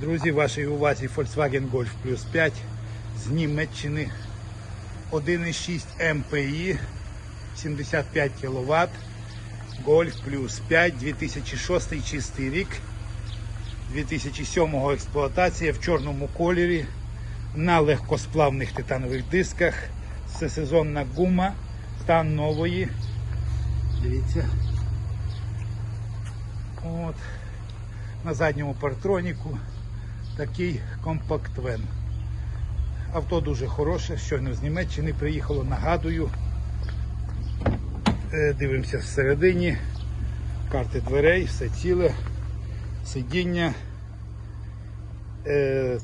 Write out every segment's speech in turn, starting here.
Друзі, вашій увазі Volkswagen Golf Plus 5 з Німеччини 1,6 МПІ 75 кВт Golf Plus 5 2006 чистий рік 2007 експлуатація в чорному кольорі на легкосплавних титанових дисках. Це сезонна гума, стан нової. Дивіться. От. На задньому партроніку такий компакт-вен. Авто дуже хороше, щойно з Німеччини приїхало, нагадую. Е, Дивимося всередині. Карти дверей, все ціле, сидіння, е,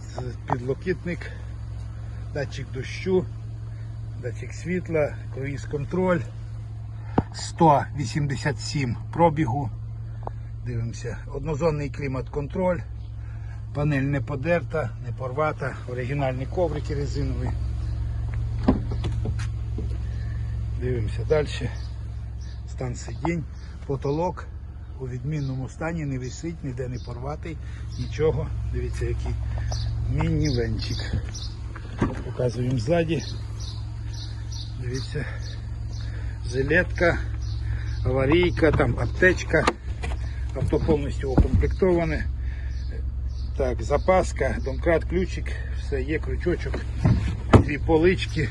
підлокітник, датчик дощу, датчик світла, круїз контроль. 187 пробігу. Дивимося. Однозонний клімат-контроль. Панель не подерта, не порвата, оригінальні коврики резинові. Дивимося далі. Стан сидінь, потолок у відмінному стані, не висить, ніде не порватий, нічого. Дивіться, який міні-венчик. Показуємо ззаді. Дивіться, жилетка, аварійка, там аптечка. Авто повністю укомплектоване. Так, запаска, домкрат, ключик, все є, крючочок, дві полички.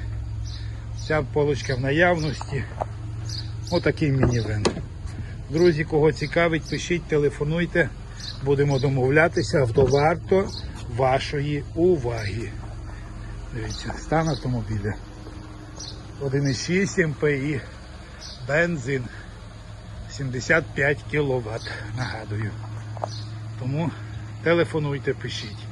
Ця поличка в наявності. Отакий мінівен. Друзі, кого цікавить, пишіть, телефонуйте. Будемо домовлятися, авто варто вашої уваги. Дивіться, стан автомобіля. 1,6 МПІ, бензин. 75 кВт, нагадую. Тому телефонуйте, пишіть.